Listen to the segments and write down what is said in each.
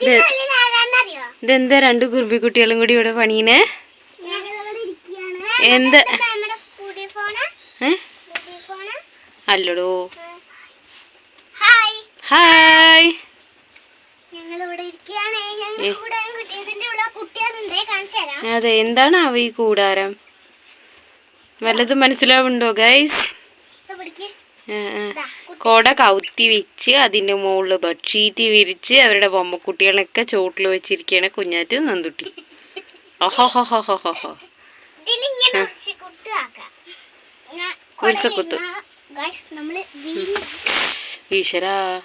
ഇതിനുള്ളിൽ രണ്ടു ഇതെന്താ രണ്ട് കുറുമ്പിക്കുട്ടികളും കൂടി ഇവിടെ പണീനെ എന്താ? അല്ലടോ. ഹായ്. അതെ എന്താണ് അവ ഈ കൂടാരം? വല്ലതും മനസ്സിലാവുണ്ടോ ഗൈസ് കൊട കൗത്തി വെച്ച് അതിന്റെ മുകളിൽ ബെഡ്ഷീറ്റ് വിരിച്ച് അവരുടെ ബൊമ്മക്കുട്ടികളൊക്കെ ചോട്ടിൽ വെച്ചിരിക്കുകയാണ് കുഞ്ഞാറ്റ് നന്തുട്ടി ഓഹോഹോഹോഹോ ഇതിലിങ്ങനെ കുറച്ച് കുട്ടുകാക്കാം ഞാൻ കുരിശക്കുത്ത്. ഈശ്വരാ.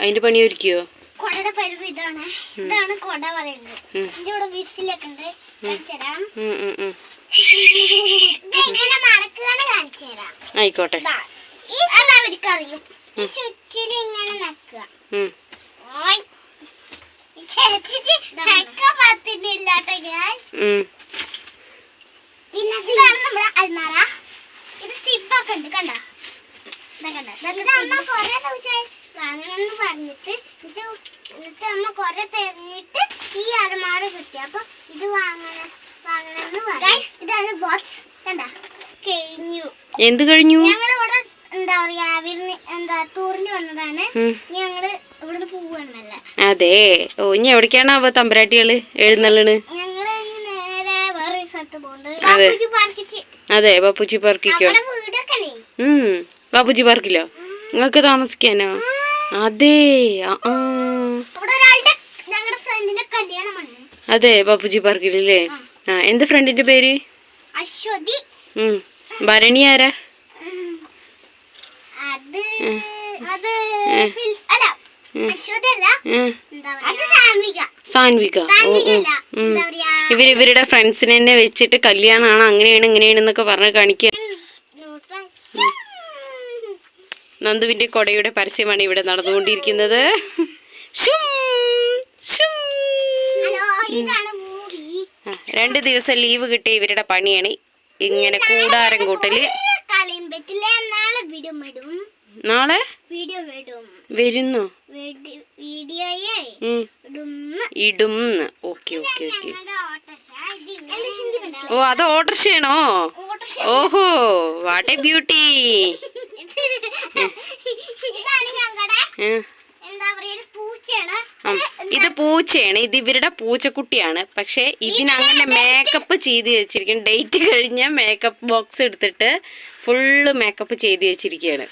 അതിന്റെ പണി ഒരുക്കിയോ? കൊടയുടെ പരിവ് ഇതാണ്. ഇതാണ് കൊട പറയുന്നത്. ഉം. ഇതിന്റെ ഇവിടെ വിസിലൊക്കെ ഉണ്ട്. ആയിക്കോട്ടെ. സ്വിച്ചിൽ ഇങ്ങനെ നക്കുക ഉം. ഓയ്. ഈ ചേച്ചിക്ക് നക്കാൻ പറ്റുന്നില്ലാട്ടോ ഞാൻ. പിന്നെ ഇതാണ് നമ്മുടെ അൽമാര ഇത് സ്റ്റിപ്പൊക്കെ ഉണ്ട് കണ്ട? ഇത് അമ്മ കൊറേ ദിവസമായി വാങ്ങണമെന്ന് പറഞ്ഞിട്ട് ഇത് എന്നിട്ട് അമ്മ കൊറേ തെരഞ്ഞിട്ട് ഈ അലമാര കിട്ടി. അപ്പൊ ഇത് വാങ്ങണം വാങ്ങണമെന്ന് പറഞ്ഞു. ഇതാണ് ബോക്സ് കണ്ട? കഴിഞ്ഞു. എന്ത് കഴിഞ്ഞു? ഇവിടെ എന്താ പറയാ എന്താ ടൂറിന് വന്നതാണ്. ഞങ്ങൾ ഇവിടുന്ന് പോവുകയാണല്ലേ അതെ. ഓ ഇനി എവിടേക്കാണ് അവ തമ്പരാട്ടികൾ എഴുന്നള്ളണ്? ഞങ്ങൾ നേരെ വേറെ സ്ഥലത്ത് പോകുന്നുണ്ട് അതെ. ബാപ്പുജി പാർക്കിക്കോ? ഉം. ബാപ്പുജി പാർക്കിലോ? നിങ്ങൾക്ക് താമസിക്കാനോ? അതെ. ആ, അതെ ബാപ്പുജി പാർക്കിലല്ലേ? ആ. എന്ത് ഫ്രണ്ടിന്റെ പേര്? അശ്വതി. ഉം. ഭരണി ആരാ ഉം. അത് അത് ഫിൽസ്- അല്ല അശ്വതി അല്ല ഉം. എന്താ പറയാ അത് സാൻവിക. ഇവർ ഇവരുടെ ഫ്രണ്ട്സിനെ തന്നെ വെച്ചിട്ട് കല്യാണമാണ് അങ്ങനെയാണ് ഇങ്ങനെയാണെന്നൊക്കെ പറഞ്ഞ് കാണിക്കുക നന്ദുവിന്റെ കൊടയുടെ പരസ്യമാണ് ഇവിടെ നടന്നുകൊണ്ടിരിക്കുന്നത്. രണ്ട് ദിവസം ലീവ് കിട്ടിയ ഇവരുടെ പണിയാണ്. ഇങ്ങനെ കൂടാരം കൂട്ടൽ. കളിയും പറ്റില്ല നാളെ? വരുന്നു. ഇടും ഓക്കെ ഓക്കെ ഓക്കെ. ഓ അത് ഓട്ടർഷയാണോ ചെയ്യണോ ഓഹോ വാട്ട് എ ബ്യൂട്ടി ഇത് പൂച്ചയാണ്. ഇത് ഇവരുടെ പൂച്ചക്കുട്ടിയാണ്. പക്ഷെ ഇതിനങ്ങനെ മേക്കപ്പ് ചെയ്ത് വെച്ചിരിക്കും. ഡേറ്റ് കഴിഞ്ഞ മേക്കപ്പ് ബോക്സ് എടുത്തിട്ട് ഫുള്ള് മേക്കപ്പ് ചെയ്ത് വെച്ചിരിക്കുകയാണ്.